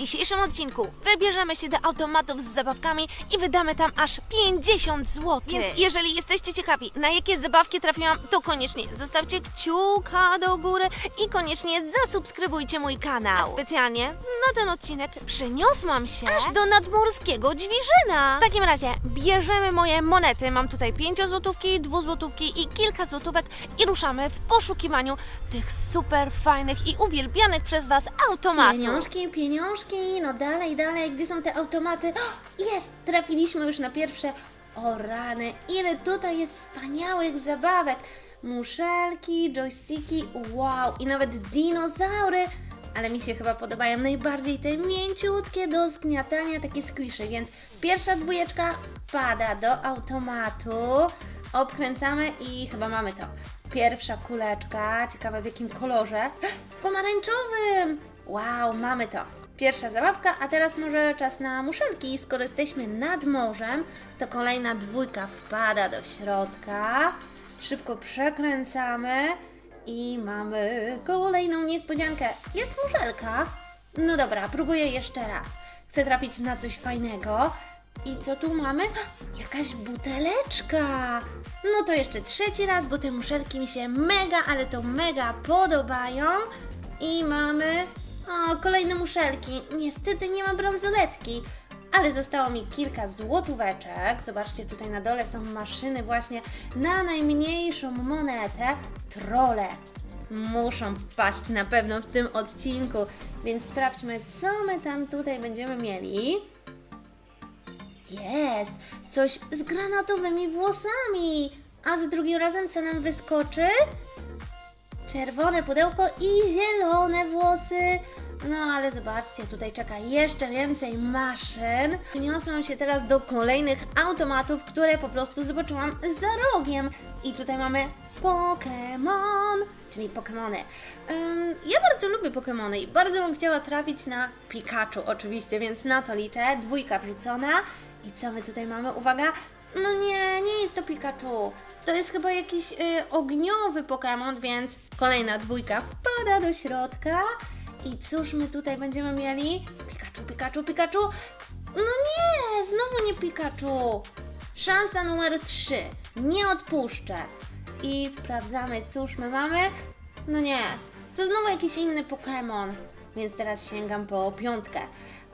dzisiejszym odcinku wybierzemy się do automatów z zabawkami i wydamy tam aż 50 zł. Więc jeżeli jesteście ciekawi, na jakie zabawki trafiłam, to koniecznie zostawcie kciuka do góry i koniecznie zasubskrybujcie mój kanał. A specjalnie na ten odcinek przeniosłam się aż do nadmorskiego Dźwiżyna. W takim razie bierzemy moje monety. Mam tutaj 5 złotówki, 2 złotówki i kilka złotówek i ruszamy w poszukiwaniu tych super fajnych i uwielbianych przez Was automatów. Pieniążki, pieniążki, no dalej, dalej, gdzie są te automaty? Jest! Trafiliśmy już na pierwsze. O rany, ile tutaj jest wspaniałych zabawek! Muszelki, joysticki, wow, i nawet dinozaury! Ale mi się chyba podobają najbardziej te mięciutkie do zgniatania, takie squishy, więc pierwsza dwójeczka wpada do automatu. Obkręcamy i chyba mamy to. Pierwsza kuleczka, ciekawe w jakim kolorze. Pomarańczowym! Wow, mamy to. Pierwsza zabawka, a teraz może czas na muszelki. Skoro jesteśmy nad morzem, to kolejna dwójka wpada do środka. Szybko przekręcamy i mamy kolejną niespodziankę. Jest muszelka. No dobra, próbuję jeszcze raz. Chcę trafić na coś fajnego. I co tu mamy? Jakaś buteleczka. No to jeszcze trzeci raz, bo te muszelki mi się mega, ale to mega podobają. I mamy o, kolejne muszelki. Niestety nie ma bransoletki, ale zostało mi kilka złotóweczek. Zobaczcie, tutaj na dole są maszyny właśnie na najmniejszą monetę. Trole muszą wpaść na pewno w tym odcinku, więc sprawdźmy, co my tam tutaj będziemy mieli. Jest! Coś z granatowymi włosami! A za drugim razem co nam wyskoczy? Czerwone pudełko i zielone włosy. No ale zobaczcie, tutaj czeka jeszcze więcej maszyn. Przeniosłam się teraz do kolejnych automatów, które po prostu zobaczyłam za rogiem. I tutaj mamy Pokémon, czyli Pokémony. Ym, ja bardzo lubię Pokémony i bardzo bym chciała trafić na Pikachu oczywiście, więc na to liczę. Dwójka wrzucona. I co my tutaj mamy? Uwaga! No nie, nie jest to Pikachu. To jest chyba jakiś y, ogniowy Pokémon, więc kolejna dwójka wpada do środka. I cóż my tutaj będziemy mieli? Pikachu, Pikachu, Pikachu. No nie, znowu nie Pikachu. Szansa numer 3. Nie odpuszczę. I sprawdzamy, cóż my mamy. No nie, to znowu jakiś inny Pokémon. Więc teraz sięgam po piątkę.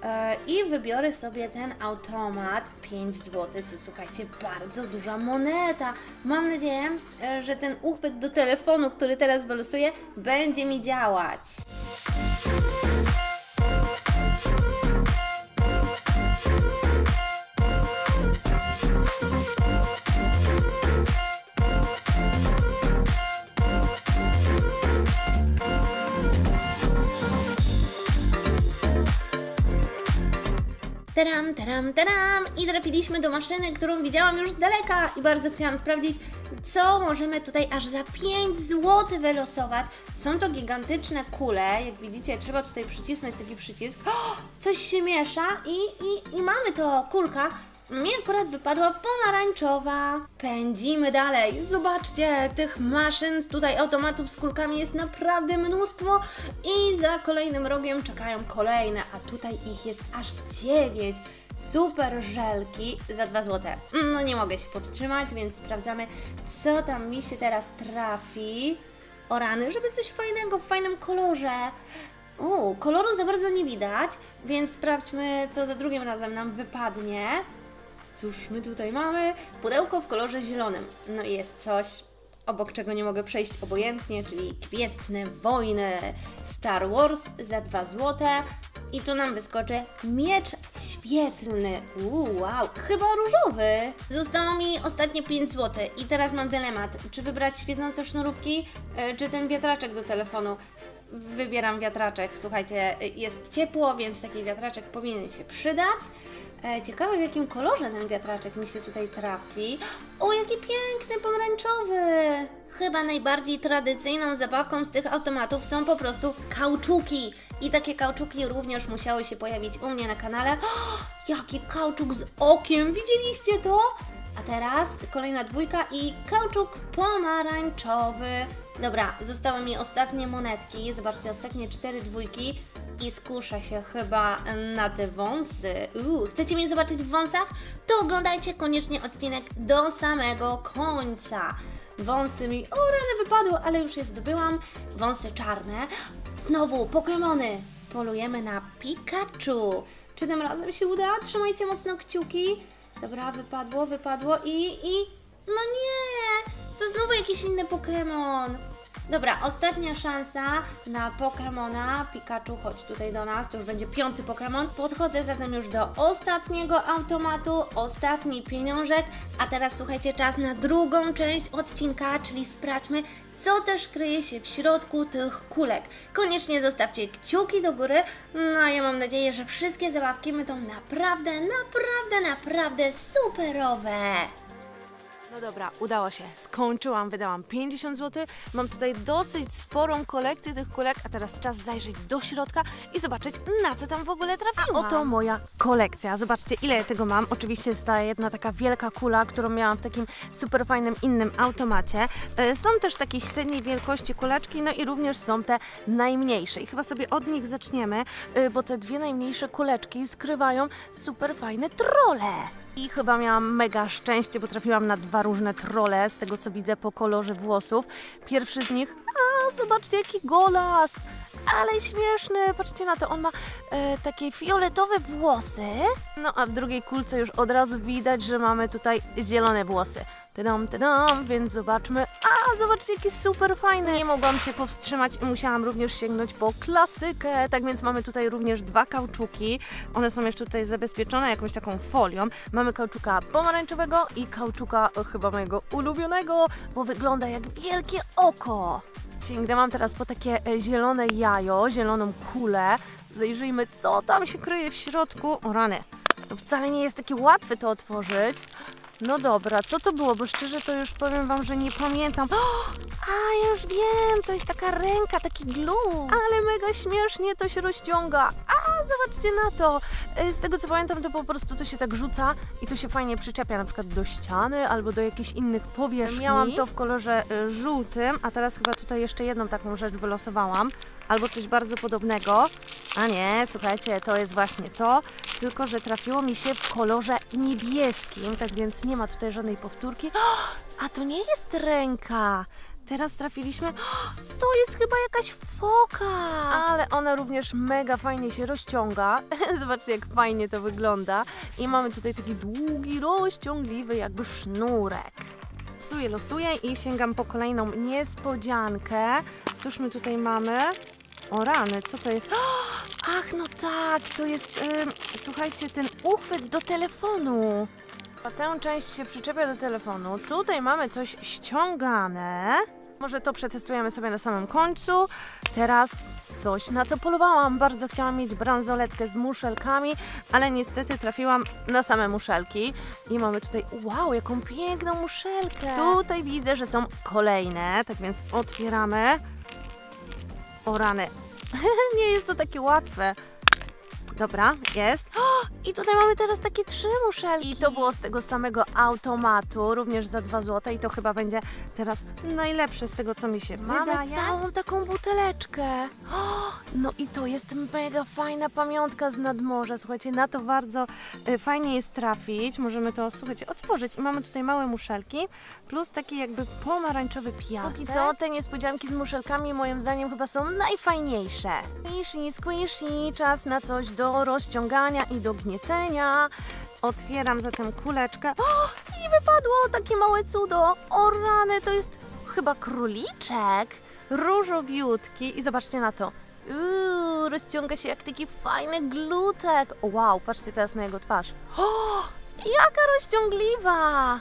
E, I wybiorę sobie ten automat 5 zł, słuchajcie, bardzo duża moneta. Mam nadzieję, e, że ten uchwyt do telefonu, który teraz wylosuję, będzie mi działać. Taram, taram, taram! I trafiliśmy do maszyny, którą widziałam już z daleka i bardzo chciałam sprawdzić, co możemy tutaj aż za 5 zł wylosować. Są to gigantyczne kule, jak widzicie, trzeba tutaj przycisnąć taki przycisk. O, coś się miesza i, i, i mamy to, kulka. Mi akurat wypadła pomarańczowa. Pędzimy dalej. Zobaczcie, tych maszyn, tutaj automatów z kulkami jest naprawdę mnóstwo i za kolejnym rogiem czekają kolejne, a tutaj ich jest aż 9. Super żelki za 2 zł. No nie mogę się powstrzymać, więc sprawdzamy, co tam mi się teraz trafi. O rany, żeby coś fajnego, w fajnym kolorze. O, koloru za bardzo nie widać, więc sprawdźmy, co za drugim razem nam wypadnie. Cóż my tutaj mamy? Pudełko w kolorze zielonym. No i jest coś, obok czego nie mogę przejść obojętnie, czyli Gwiezdne Wojny Star Wars za 2 zł. I tu nam wyskoczy miecz świetlny. Uuu, wow, chyba różowy. Zostało mi ostatnie 5 zł i teraz mam dylemat, czy wybrać świecące sznurówki, y, czy ten wiatraczek do telefonu. Wybieram wiatraczek. Słuchajcie, jest ciepło, więc taki wiatraczek powinien się przydać. E, Ciekawe w jakim kolorze ten wiatraczek mi się tutaj trafi. O, jaki piękny, pomarańczowy! Chyba najbardziej tradycyjną zabawką z tych automatów są po prostu kauczuki. I takie kauczuki również musiały się pojawić u mnie na kanale. O, jaki kauczuk z okiem! Widzieliście to? A teraz kolejna dwójka i kauczuk pomarańczowy. Dobra, zostały mi ostatnie monetki. Zobaczcie, ostatnie cztery dwójki. i skuszę się chyba na te wąsy. Uuu, chcecie mnie zobaczyć w wąsach? To oglądajcie koniecznie odcinek do samego końca. Wąsy mi, o rany wypadły, ale już je zdobyłam. Wąsy czarne. Znowu Pokemony. Polujemy na Pikachu. Czy tym razem się uda? Trzymajcie mocno kciuki. Dobra, wypadło, wypadło i, i... No nie! To znowu jakiś inny Pokémon. Dobra, ostatnia szansa na Pokemona. Pikachu, chodź tutaj do nas, to już będzie piąty Pokémon. Podchodzę zatem już do ostatniego automatu, ostatni pieniążek. A teraz słuchajcie, czas na drugą część odcinka, czyli sprawdźmy, co też kryje się w środku tych kulek. Koniecznie zostawcie kciuki do góry. No a ja mam nadzieję, że wszystkie zabawki będą naprawdę, naprawdę, naprawdę superowe. No dobra, udało się. Skończyłam, wydałam 50 zł. Mam tutaj dosyć sporą kolekcję tych kulek, a teraz czas zajrzeć do środka i zobaczyć, na co tam w ogóle trafiłam. A oto moja kolekcja. Zobaczcie, ile ja tego mam. Oczywiście jest ta jedna taka wielka kula, którą miałam w takim super fajnym innym automacie. E, Są też takiej średniej wielkości kuleczki, no i również są te najmniejsze. I chyba sobie od nich zaczniemy, e, bo te dwie najmniejsze kuleczki skrywają super fajne trole. I chyba miałam mega szczęście, bo trafiłam na dwa różne trole, z tego co widzę po kolorze włosów. Pierwszy z nich, a zobaczcie jaki golas! Ale śmieszny, patrzcie na to, on ma e, takie fioletowe włosy. No a w drugiej kulce już od razu widać, że mamy tutaj zielone włosy. Tydam, tydam, więc zobaczmy. A, zobaczcie, jaki super fajny. Nie mogłam się powstrzymać i musiałam również sięgnąć po klasykę. Tak więc mamy tutaj również dwa kauczuki. One są jeszcze tutaj zabezpieczone jakąś taką folią. Mamy kauczuka pomarańczowego i kauczuka chyba mojego ulubionego, bo wygląda jak wielkie oko. Sięgnęłam teraz po takie e, zielone jajo, zieloną kulę. Zajrzyjmy, co tam się kryje w środku. O rany, to wcale nie jest takie łatwe to otworzyć. No dobra, co to było? Bo szczerze to już powiem Wam, że nie pamiętam. O, a, ja już wiem, to jest taka ręka, taki glue. Ale mega śmiesznie to się rozciąga. A, zobaczcie na to. E, Z tego co pamiętam, to po prostu to się tak rzuca i to się fajnie przyczepia na przykład do ściany albo do jakichś innych powierzchni. Miałam to w kolorze e, żółtym, a teraz chyba tutaj jeszcze jedną taką rzecz wylosowałam. Albo coś bardzo podobnego. A nie, słuchajcie, to jest właśnie to, tylko że trafiło mi się w kolorze niebieskim, tak więc nie ma tutaj żadnej powtórki. A to nie jest ręka. Teraz trafiliśmy. To jest chyba jakaś foka. Ale ona również mega fajnie się rozciąga. Zobaczcie, jak fajnie to wygląda. I mamy tutaj taki długi, rozciągliwy, jakby sznurek. Losuję, losuję i sięgam po kolejną niespodziankę. Cóż my tutaj mamy? O rany, co to jest? Ach, no tak, to jest, słuchajcie, ten uchwyt do telefonu. A tę część się przyczepia do telefonu. Tutaj mamy coś ściągane. Może to przetestujemy sobie na samym końcu. Teraz coś, na co polowałam. Bardzo chciałam mieć bransoletkę z muszelkami, ale niestety trafiłam na same muszelki. I mamy tutaj, wow, jaką piękną muszelkę. Tutaj widzę, że są kolejne, tak więc otwieramy. O rany. Nie jest to takie łatwe. Dobra, jest. O, I tutaj mamy teraz takie trzy muszelki. I to było z tego samego automatu, również za 2 zł. I to chyba będzie teraz najlepsze z tego, co mi się Mamy wydaje. całą taką buteleczkę. O, no i to jest mega fajna pamiątka z nadmorza. Słuchajcie, na to bardzo y, fajnie jest trafić. Możemy to, słuchajcie, otworzyć. I mamy tutaj małe muszelki, plus taki jakby pomarańczowy piasek. Póki co, te niespodzianki z muszelkami moim zdaniem chyba są najfajniejsze. Squishy, squishy, czas na coś do rozciągania i do gniecenia. Otwieram zatem kuleczkę. O, i wypadło takie małe cudo. O rany, to jest chyba króliczek. Różowiutki i zobaczcie na to. Uuu, rozciąga się jak taki fajny glutek. Wow, patrzcie teraz na jego twarz. O, jaka rozciągliwa!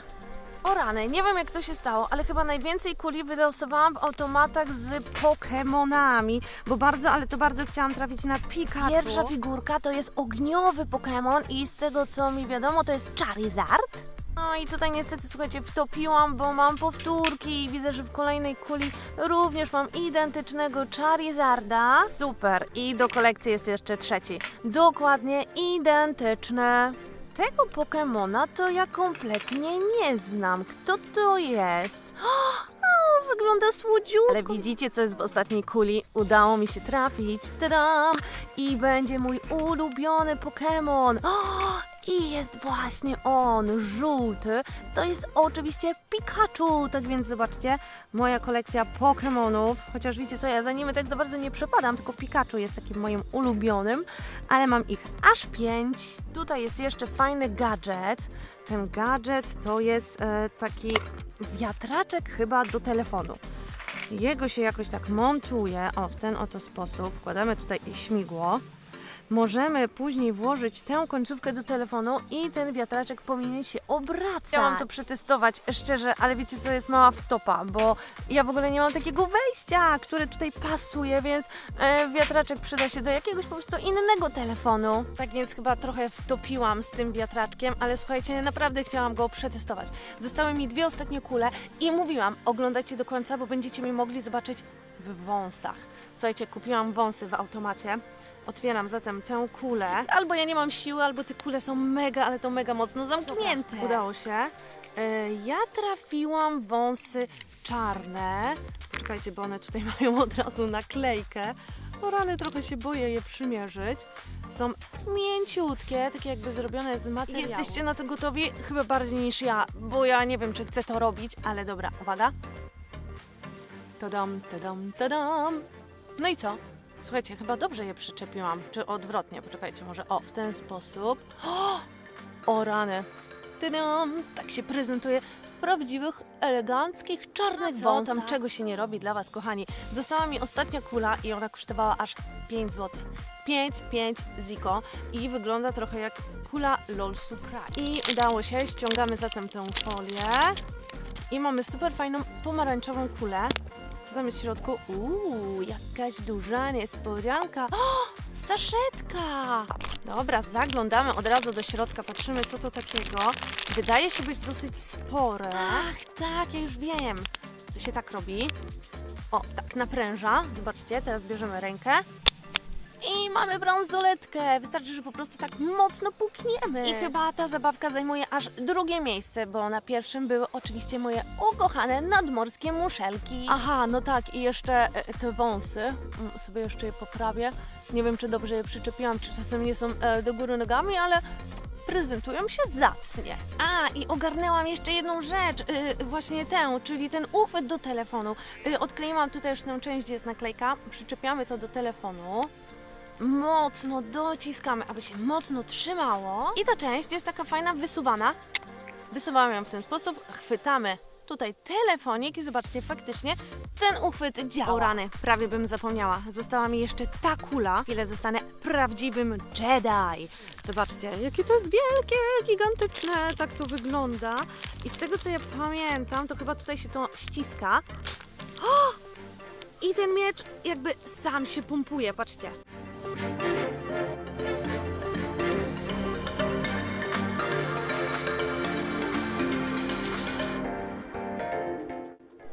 O rany, nie wiem jak to się stało, ale chyba najwięcej kuli wylosowałam w automatach z Pokemonami, bo bardzo, ale to bardzo chciałam trafić na Pikachu. Pierwsza figurka to jest ogniowy Pokemon i z tego co mi wiadomo to jest Charizard. No i tutaj niestety, słuchajcie, wtopiłam, bo mam powtórki i widzę, że w kolejnej kuli również mam identycznego Charizarda. Super. I do kolekcji jest jeszcze trzeci. Dokładnie identyczny. Tego Pokemona to ja kompletnie nie znam. Kto to jest? O, wygląda słodziutko. Ale widzicie, co jest w ostatniej kuli? Udało mi się trafić. Tadam! I będzie mój ulubiony Pokémon. O, I jest właśnie on, żółty. To jest oczywiście Pikachu. Tak więc zobaczcie, moja kolekcja Pokémonów. Chociaż wiecie co, ja za nimi tak za bardzo nie przepadam, tylko Pikachu jest takim moim ulubionym. Ale mam ich aż pięć. Tutaj jest jeszcze fajny gadżet. Ten gadżet to jest e, taki wiatraczek chyba do telefonu. Jego się jakoś tak montuje, o w ten oto sposób. Wkładamy tutaj śmigło. Możemy później włożyć tę końcówkę do telefonu i ten wiatraczek powinien się obracać. Chciałam to przetestować, szczerze, ale wiecie co, jest mała wtopa, bo ja w ogóle nie mam takiego wejścia, które tutaj pasuje, więc e, wiatraczek przyda się do jakiegoś po prostu innego telefonu. Tak więc chyba trochę wtopiłam z tym wiatraczkiem, ale słuchajcie, naprawdę chciałam go przetestować. Zostały mi dwie ostatnie kule i mówiłam, oglądajcie do końca, bo będziecie mi mogli zobaczyć w wąsach. Słuchajcie, kupiłam wąsy w automacie. Otwieram zatem tę kulę. Albo ja nie mam siły, albo te kule są mega, ale to mega mocno zamknięte. Udało się. E, ja trafiłam wąsy czarne. Czekajcie, bo one tutaj mają od razu naklejkę. O rany, trochę się boję je przymierzyć. Są mięciutkie, takie jakby zrobione z materiału. Jesteście na to gotowi? Chyba bardziej niż ja, bo ja nie wiem, czy chcę to robić, ale dobra, uwaga. Tadam, tadam, tadam. No i co? Słuchajcie, chyba dobrze je przyczepiłam. Czy odwrotnie? Poczekajcie, może o, w ten sposób. O, o rany. Tadam, tak się prezentuje prawdziwych, eleganckich, czarnych wąsach. tam, czego się nie robi dla Was, kochani. Została mi ostatnia kula i ona kosztowała aż 5 zł. 5, 5 ziko i wygląda trochę jak kula LOL Surprise. I udało się, ściągamy zatem tę folię i mamy super fajną pomarańczową kulę. Co tam jest w środku? Uuu, jakaś duża niespodzianka. O, saszetka! Dobra, zaglądamy od razu do środka, patrzymy co to takiego. Wydaje się być dosyć spore. Ach, tak, ja już wiem. To się tak robi. O, tak napręża. Zobaczcie, teraz bierzemy rękę. I mamy bransoletkę. Wystarczy, że po prostu tak mocno pukniemy. I chyba ta zabawka zajmuje aż drugie miejsce, bo na pierwszym były oczywiście moje ukochane nadmorskie muszelki. Aha, no tak, i jeszcze e, te wąsy. Mm, Sobie jeszcze je poprawię. Nie wiem, czy dobrze je przyczepiłam, czy czasem nie są e, do góry nogami, ale prezentują się zacnie. A, i ogarnęłam jeszcze jedną rzecz, y, właśnie tę, czyli ten uchwyt do telefonu. Y, odkleiłam tutaj już tę część, gdzie jest naklejka, przyczepiamy to do telefonu. Mocno dociskamy, aby się mocno trzymało. I ta część jest taka fajna, wysuwana. Wysuwamy ją w ten sposób, chwytamy tutaj telefonik i zobaczcie, faktycznie ten uchwyt działa. O rany, prawie bym zapomniała. Została mi jeszcze ta kula. Chwilę zostanę prawdziwym Jedi. Zobaczcie, jakie to jest wielkie, gigantyczne. Tak to wygląda. I z tego, co ja pamiętam, to chyba tutaj się to ściska. O! I ten miecz jakby sam się pompuje, patrzcie.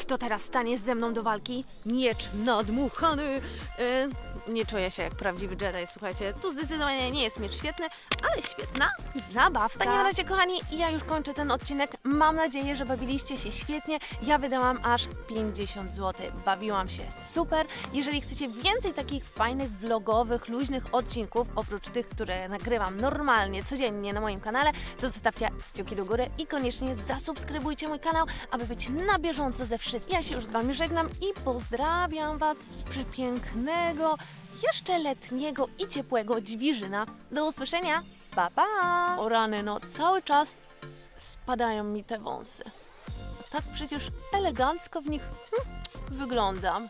Kto teraz stanie ze mną do walki? Miecz nadmuchany. E, nie czuję się jak prawdziwy Jedi, słuchajcie. Tu zdecydowanie nie jest miecz świetny, ale świetna zabawka. W takim razie, kochani, ja już kończę ten odcinek. Mam nadzieję, że bawiliście się świetnie. Ja wydałam aż 50 zł. Bawiłam się super. Jeżeli chcecie więcej takich fajnych, vlogowych, luźnych odcinków, oprócz tych, które nagrywam normalnie, codziennie na moim kanale, to zostawcie kciuki do góry i koniecznie zasubskrybujcie mój kanał, aby być na bieżąco ze wszystkim. Ja się już z Wami żegnam i pozdrawiam Was z przepięknego, jeszcze letniego i ciepłego Dźwiżyna. Do usłyszenia, pa pa! O rany, no cały czas spadają mi te wąsy. Tak przecież elegancko w nich hm, wyglądam.